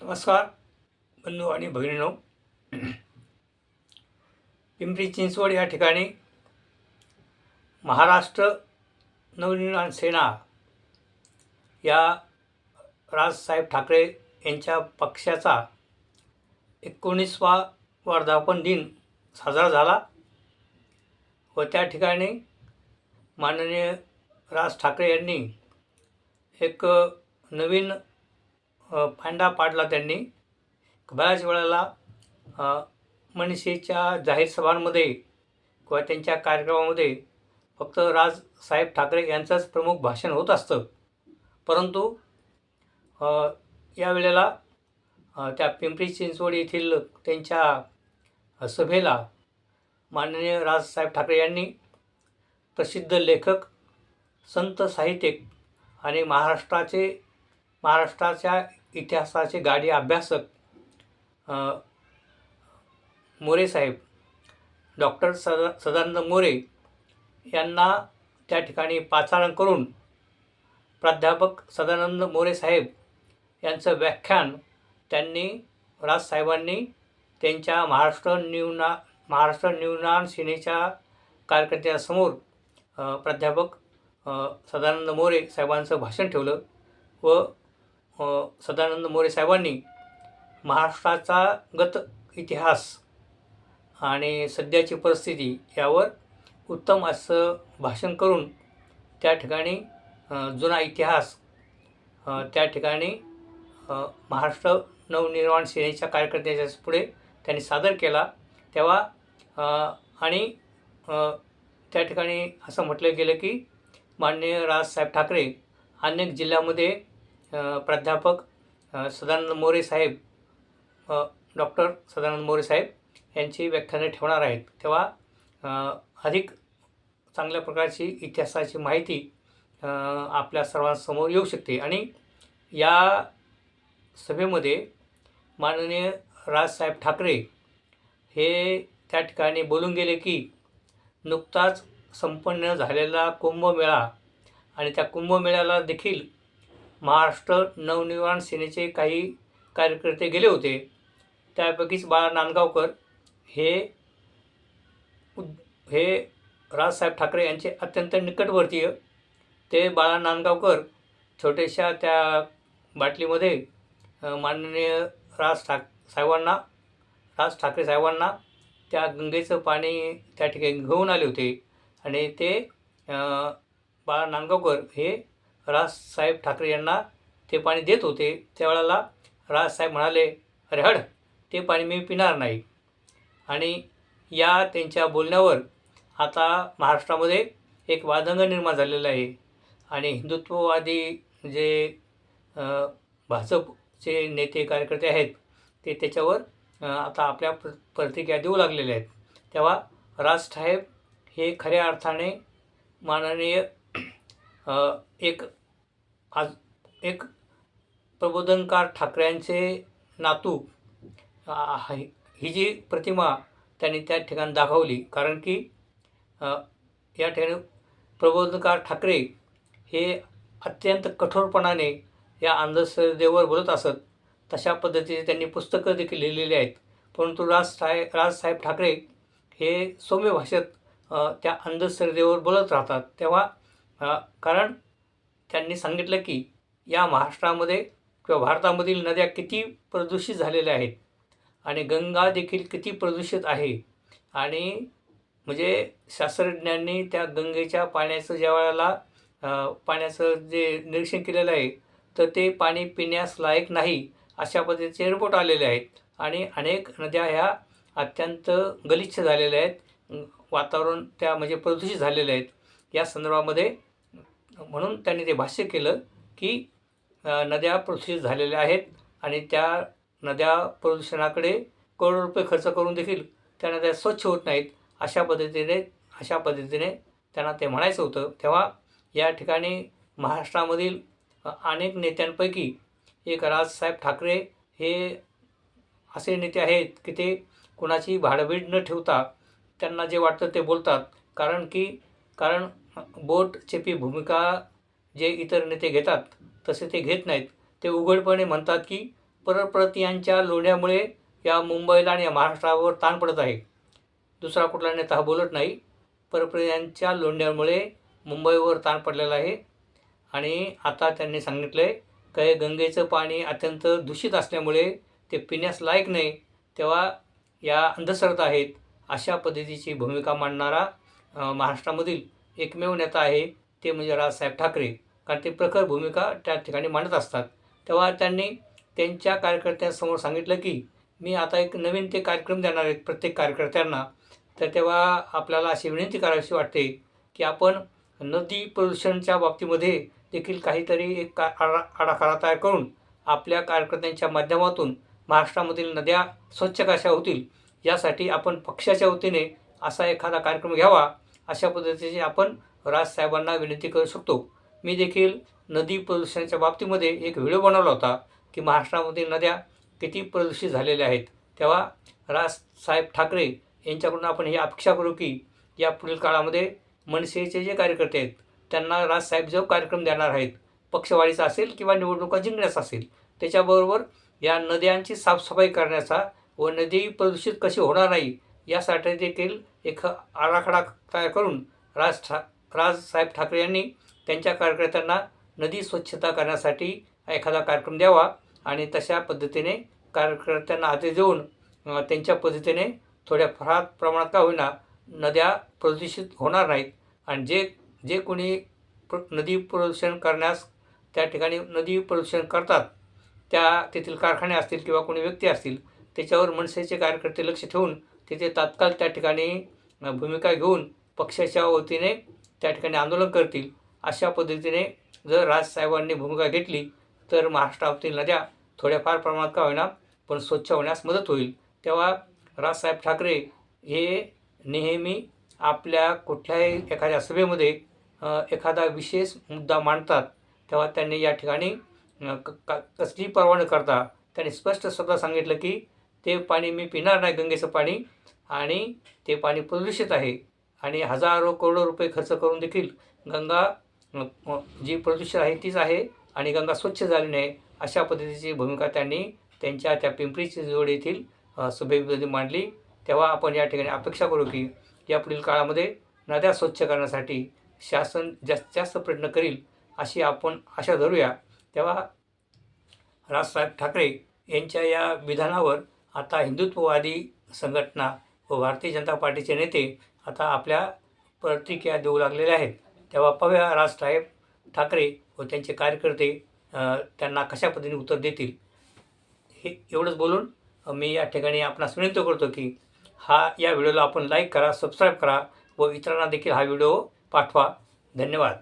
नमस्कार बंधू आणि भगिनीनो. पिंपरी चिंचवड या ठिकाणी महाराष्ट्र नवनिर्माण सेना या राजसाहेब ठाकरे यांच्या पक्षाचा एकोणीसवा वर्धापन दिन साजरा झाला व त्या ठिकाणी माननीय राज ठाकरे यांनी एक नवीन फांडा पाडला त्यांनी. बऱ्याच वेळेला मनसेच्या जाहीर सभांमध्ये किंवा त्यांच्या कार्यक्रमामध्ये फक्त राजसाहेब ठाकरे यांचंच प्रमुख भाषण होत असतं. परंतु यावेळेला त्या पिंपरी चिंचवड येथील त्यांच्या सभेला माननीय राजसाहेब ठाकरे यांनी प्रसिद्ध लेखक संत साहित्यिक आणि महाराष्ट्राचे महाराष्ट्राच्या इतिहासाचे गाडी अभ्यासक मोरे साहेब डॉक्टर सदा सदानंद मोरे यांना त्या ठिकाणी पाचारण करून प्राध्यापक सदानंद मोरे साहेब यांचं व्याख्यान त्यांनी राजसाहेबांनी त्यांच्या महाराष्ट्र न्यूना महाराष्ट्र न्यूनान सेनेच्या कार्यकर्त्यासमोर प्राध्यापक सदानंद मोरे साहेबांचं भाषण ठेवलं व सदानंद मोरे साहेबांनी महाराष्ट्राचा गत इतिहास आणि सध्याची परिस्थिती यावर उत्तम असं भाषण करून त्या ठिकाणी जुना इतिहास त्या ठिकाणी महाराष्ट्र नवनिर्माण सेनेच्या कार्यकर्त्यांच्या पुढे त्यांनी सादर केला. तेव्हा आणि त्या ठिकाणी असं म्हटलं गेलं की माननीय राजसाहेब ठाकरे अनेक जिल्ह्यामध्ये प्राध्यापक सदानंद मोरे साहेब डॉक्टर सदानंद मोरे साहेब यांची व्याख्याने ठेवणार आहेत. तेव्हा अधिक चांगल्या प्रकारची इतिहासाची माहिती आपल्या सर्वांसमोर येऊ शकते. आणि या सभेमध्ये माननीय राजसाहेब ठाकरे हे त्या ठिकाणी बोलून गेले की नुकताच संपन्न झालेला कुंभमेळा आणि त्या कुंभमेळ्याला देखील महाराष्ट्र नवनिर्माण सेनेचे काही कार्यकर्ते गेले होते. त्यापैकीच बाळा नांदगावकर हे उद- हे राजसाहेब ठाकरे यांचे अत्यंत निकटवर्तीय. ते बाळा नांदगावकर छोट्याशा त्या बाटलीमध्ये माननीय राज ठाक साहेबांना राज ठाकरे साहेबांना त्या गंगेचं पाणी त्या ठिकाणी घेऊन आले होते. आणि ते बाळा नांदगावकर हे राजसाहेब ठाकरे यांना ते पाणी देत होते. त्यावेळेला राजसाहेब म्हणाले अरे हड ते पाणी मी पिणार नाही. आणि या त्यांच्या बोलण्यावर आता महाराष्ट्रामध्ये एक वादंग निर्माण झालेला आहे. आणि हिंदुत्ववादी जे भाजपचे नेते कार्यकर्ते आहेत ते त्याच्यावर आता आपल्या प्र प्रतिक्रिया देऊ लागलेले आहेत. तेव्हा राजसाहेब हे खऱ्या अर्थाने माननीय एक आज एक प्रबोधनकार ठाकरेंचे नातू ही जी प्रतिमा त्यांनी त्या ठिकाणी दाखवली कारण की या ठिकाणी प्रबोधनकार ठाकरे हे अत्यंत कठोरपणाने या अंधश्रद्धेवर बोलत असत. तशा पद्धतीचे त्यांनी पुस्तकं देखील लिहिलेली आहेत. परंतु राजसाहेब राजसाहेब ठाकरे हे सौम्य भाषेत त्या अंधश्रद्धेवर बोलत राहतात. तेव्हा कारण त्यांनी सांगितलं की या महाराष्ट्रामध्ये किंवा भारतामधील नद्या किती प्रदूषित झालेल्या आहेत आणि गंगा देखील किती प्रदूषित आहे. आणि म्हणजे शास्त्रज्ञांनी त्या गंगेच्या पाण्याचं ज्या वेळेला पाण्याचं जे निरीक्षण केलेलं आहे तर ते पाणी पिण्यास लायक नाही अशा पद्धतीचे रिपोर्ट आलेले आहेत. आणि अनेक नद्या ह्या अत्यंत गलिच्छ झालेल्या आहेत. वातावरण त्या म्हणजे प्रदूषित झालेले आहेत या संदर्भामध्ये म्हणून त्यांनी ते भाष्य केलं की नद्या प्रदूषित झालेल्या आहेत आणि त्या नद्या प्रदूषणाकडे करोडो रुपये खर्च करून देखील त्या नद्या स्वच्छ होत नाहीत अशा पद्धतीने अशा पद्धतीने त्यांना ते म्हणायचं होतं. तेव्हा या ठिकाणी महाराष्ट्रामधील अनेक नेत्यांपैकी एक राजसाहेब ठाकरे हे असे नेते आहेत की ते कुणाची भाडबीड न ठेवता त्यांना जे वाटतं ते बोलतात. कारण की कारण बोटचेपी भूमिका जे इतर नेते घेतात तसे ते घेत नाहीत. ते उघडपणे म्हणतात की परप्रतियांच्या लोण्यामुळे या मुंबईला आणि या महाराष्ट्रावर ताण पडत आहे. दुसरा कुठला नेता हा बोलत नाही. परप्रतियांच्या लोंढ्यामुळे मुंबईवर ताण पडलेला आहे. आणि आता त्यांनी सांगितलं आहे काही गंगेचं पाणी अत्यंत दूषित असल्यामुळे ते पिण्यास लायक नाही तेव्हा या अंधश्रद्धा आहेत अशा पद्धतीची भूमिका मांडणारा महाराष्ट्रामधील एकमेव नेता आहे ते म्हणजे राजसाहेब ठाकरे. कारण ते प्रखर भूमिका त्या ठिकाणी मांडत असतात. तेव्हा त्यांनी त्यांच्या कार्यकर्त्यांसमोर सांगितलं की मी आता एक नवीन ते कार्यक्रम देणार आहेत प्रत्येक कार्यकर्त्यांना. तर तेव्हा आपल्याला अशी विनंती करावीशी वाटते की आपण नदी प्रदूषणच्या बाबतीमध्ये देखील काहीतरी एक का आडा आडाखाडा तयार करून आपल्या कार्यकर्त्यांच्या माध्यमातून महाराष्ट्रामधील नद्या स्वच्छ कशा होतील यासाठी आपण पक्षाच्या वतीने असा एखादा कार्यक्रम घ्यावा. अशा पद्धतीचे आपण राजसाहेबांना विनंती करू शकतो. मी देखील नदी प्रदूषणाच्या बाबतीमध्ये एक व्हिडिओ बनवला होता की महाराष्ट्रामध्ये नद्या किती प्रदूषित झालेल्या आहेत. तेव्हा राजसाहेब ठाकरे यांच्याकडून आपण ही अपेक्षा करू की या पुढील काळामध्ये मनसेचे जे कार्यकर्ते आहेत त्यांना राजसाहेब जो कार्यक्रम देणार आहेत पक्षवाढीचा असेल किंवा निवडणुका जिंकण्याचा असेल त्याच्याबरोबर या नद्यांची साफसफाई करण्याचा व नदी प्रदूषित कशी होणार नाही यासाठी देखील एक आराखडा तयार करून राज ठा राजसाहेब ठाकरे यांनी त्यांच्या कार्यकर्त्यांना नदी स्वच्छता करण्यासाठी एखादा कार्यक्रम द्यावा आणि तशा पद्धतीने कार्यकर्त्यांना आदेश देऊन त्यांच्या पद्धतीने थोड्या फार प्रमाणात का होईना नद्या प्रदूषित होणार नाहीत. आणि जे जे कोणी प्र नदी प्रदूषण करण्यास त्या ठिकाणी नदी प्रदूषण करतात त्या तेथील कारखाने असतील किंवा कोणी व्यक्ती असतील त्याच्यावर मनसेचे कार्यकर्ते लक्ष ठेवून तिथे तात्काळ त्या ठिकाणी भूमिका घेऊन पक्षाच्या वतीने त्या ठिकाणी आंदोलन करतील. अशा पद्धतीने जर राजसाहेबांनी भूमिका घेतली तर महाराष्ट्रातील नद्या थोड्याफार प्रमाणात का होईना पण स्वच्छ होण्यास मदत होईल. तेव्हा राजसाहेब ठाकरे हे नेहमी आपल्या कुठल्याही एखाद्या सभेमध्ये एखादा विशेष मुद्दा मांडतात. तेव्हा त्यांनी या ठिकाणी क कसली परवा न करता त्यांनी स्पष्ट स्वतः सांगितलं की ते पाणी मी पिणार नाही गंगेचं पाणी आणि ते पाणी प्रदूषित आहे. आणि हजारो करोडो रुपये खर्च करून देखील गंगा जी प्रदूषित आहे तीच आहे आणि गंगा स्वच्छ झाली नाही अशा पद्धतीची भूमिका त्यांनी त्यांच्या त्या पिंपरी चिंचवड येथील सभेमध्ये मांडली. तेव्हा आपण या ठिकाणी अपेक्षा करू की यापुढील काळामध्ये नद्या स्वच्छ करण्यासाठी शासन जास्त जास्त प्रयत्न करील अशी आपण आशा धरूया. तेव्हा राजसाहेब ठाकरे यांच्या या विधानावर आता हिंदुत्ववादी संघटना व भारतीय जनता पार्टीचे नेते आता आपल्या प्रतिक्रिया देऊ लागलेले आहेत. तेव्हा पाहूया राजसाहेब ठाकरे व त्यांचे कार्यकर्ते त्यांना कशा पद्धतीने उत्तर देतील? हे एवढंच बोलून मी या ठिकाणी आपणास विनंती करतो की हा या व्हिडिओला आपण लाईक करा सबस्क्राईब करा व इतरांना देखील हा व्हिडिओ पाठवा. धन्यवाद.